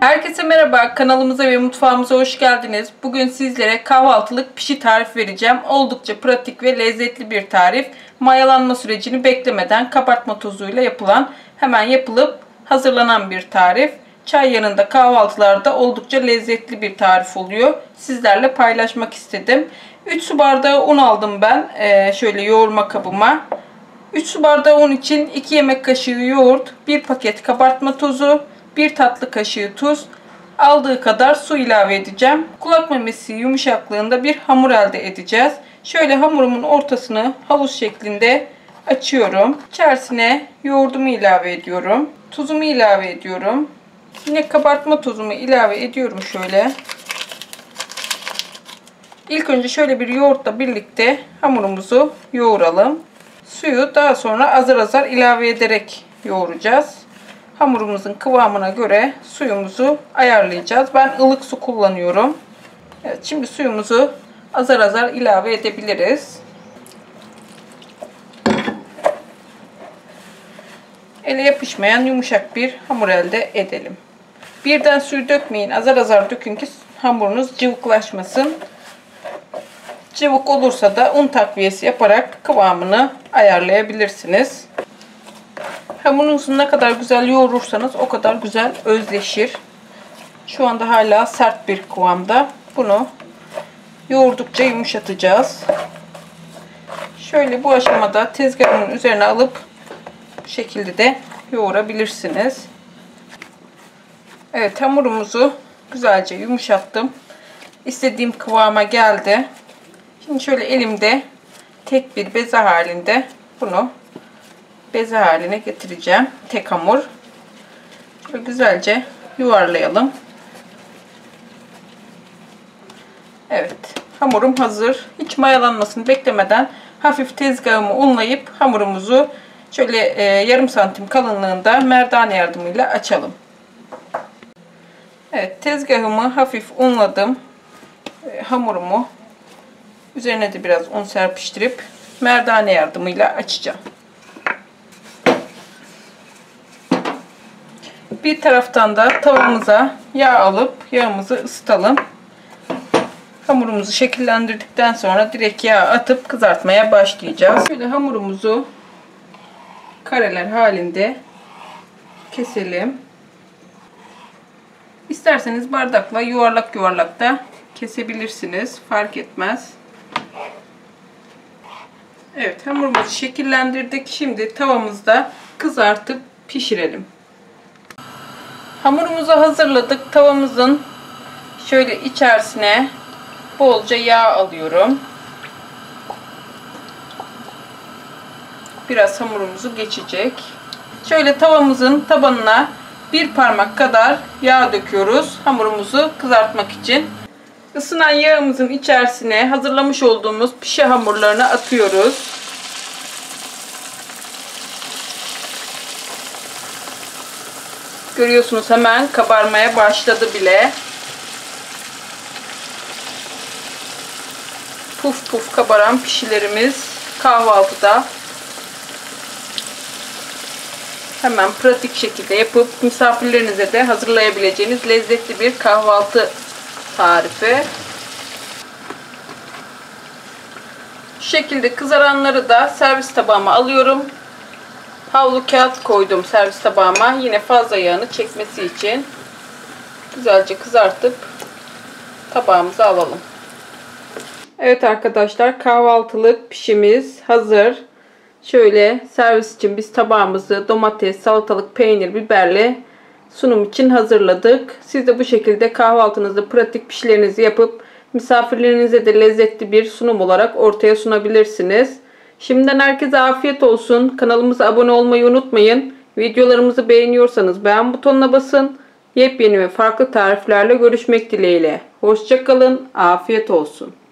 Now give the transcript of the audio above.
Herkese merhaba, kanalımıza ve mutfağımıza hoş geldiniz. Bugün sizlere kahvaltılık pişi tarif vereceğim. Oldukça pratik ve lezzetli bir tarif. Mayalanma sürecini beklemeden kabartma tozuyla yapılan, hemen yapılıp hazırlanan bir tarif. Çay yanında kahvaltılarda oldukça lezzetli bir tarif oluyor. Sizlerle paylaşmak istedim. 3 su bardağı un aldım ben. Ee, şöyle yoğurma kabıma. 3 su bardağı un için 2 yemek kaşığı yoğurt, 1 paket kabartma tozu, 1 tatlı kaşığı tuz, aldığı kadar su ilave edeceğim. Kulak memesi yumuşaklığında bir hamur elde edeceğiz. Şöyle hamurumun ortasını havuz şeklinde açıyorum. İçerisine yoğurdumu ilave ediyorum. Tuzumu ilave ediyorum. Yine kabartma tozumu ilave ediyorum şöyle. İlk önce şöyle bir yoğurtla birlikte hamurumuzu yoğuralım. Suyu daha sonra azar azar ilave ederek yoğuracağız. Hamurumuzun kıvamına göre suyumuzu ayarlayacağız. Ben ılık su kullanıyorum. Evet, şimdi suyumuzu azar azar ilave edebiliriz. Ele yapışmayan yumuşak bir hamur elde edelim. Birden suyu dökmeyin. Azar azar dökün ki hamurunuz cıvıklaşmasın. Cıvık olursa da un takviyesi yaparak kıvamını ayarlayabilirsiniz. Hamurunuzu ne kadar güzel yoğurursanız o kadar güzel özleşir. Şu anda hala sert bir kıvamda. Bunu yoğurdukça yumuşatacağız. Şöyle bu aşamada tezgahın üzerine alıp bu şekilde de yoğurabilirsiniz. Evet hamurumuzu güzelce yumuşattım. İstediğim kıvama geldi. Şimdi şöyle elimde tek bir beze halinde bunu beze haline getireceğim. Tek hamur. Şöyle güzelce yuvarlayalım. Evet. Hamurum hazır. Hiç mayalanmasını beklemeden hafif tezgahımı unlayıp hamurumuzu şöyle e, yarım santim kalınlığında merdane yardımıyla açalım. Evet tezgahımı hafif unladım. E, hamurumu üzerine de biraz un serpiştirip merdane yardımıyla açacağım. Bir taraftan da tavamıza yağ alıp yağımızı ısıtalım. Hamurumuzu şekillendirdikten sonra direkt yağ atıp kızartmaya başlayacağız. Şöyle hamurumuzu kareler halinde keselim. İsterseniz bardakla yuvarlak yuvarlak da kesebilirsiniz. Fark etmez. Evet hamurumuzu şekillendirdik. Şimdi tavamızda kızartıp pişirelim. Hamurumuzu hazırladık. Tavamızın şöyle içerisine bolca yağ alıyorum. Biraz hamurumuzu geçecek. Şöyle tavamızın tabanına bir parmak kadar yağ döküyoruz. Hamurumuzu kızartmak için. Isınan yağımızın içerisine hazırlamış olduğumuz pişi hamurlarını atıyoruz. Görüyorsunuz hemen kabarmaya başladı bile. Puf puf kabaran pişilerimiz kahvaltıda hemen pratik şekilde yapıp misafirlerinize de hazırlayabileceğiniz lezzetli bir kahvaltı tarifi. Şu şekilde kızaranları da servis tabağıma alıyorum. Havlu kağıt koydum servis tabağıma. Yine fazla yağını çekmesi için. Güzelce kızartıp tabağımıza alalım. Evet arkadaşlar kahvaltılık pişimiz hazır. Şöyle servis için biz tabağımızı domates, salatalık, peynir, biberle sunum için hazırladık. Siz de bu şekilde kahvaltınızda pratik pişilerinizi yapıp misafirlerinize de lezzetli bir sunum olarak ortaya sunabilirsiniz. Şimdiden herkese afiyet olsun. Kanalımıza abone olmayı unutmayın. Videolarımızı beğeniyorsanız beğen butonuna basın. Yepyeni ve farklı tariflerle görüşmek dileğiyle. Hoşçakalın. Afiyet olsun.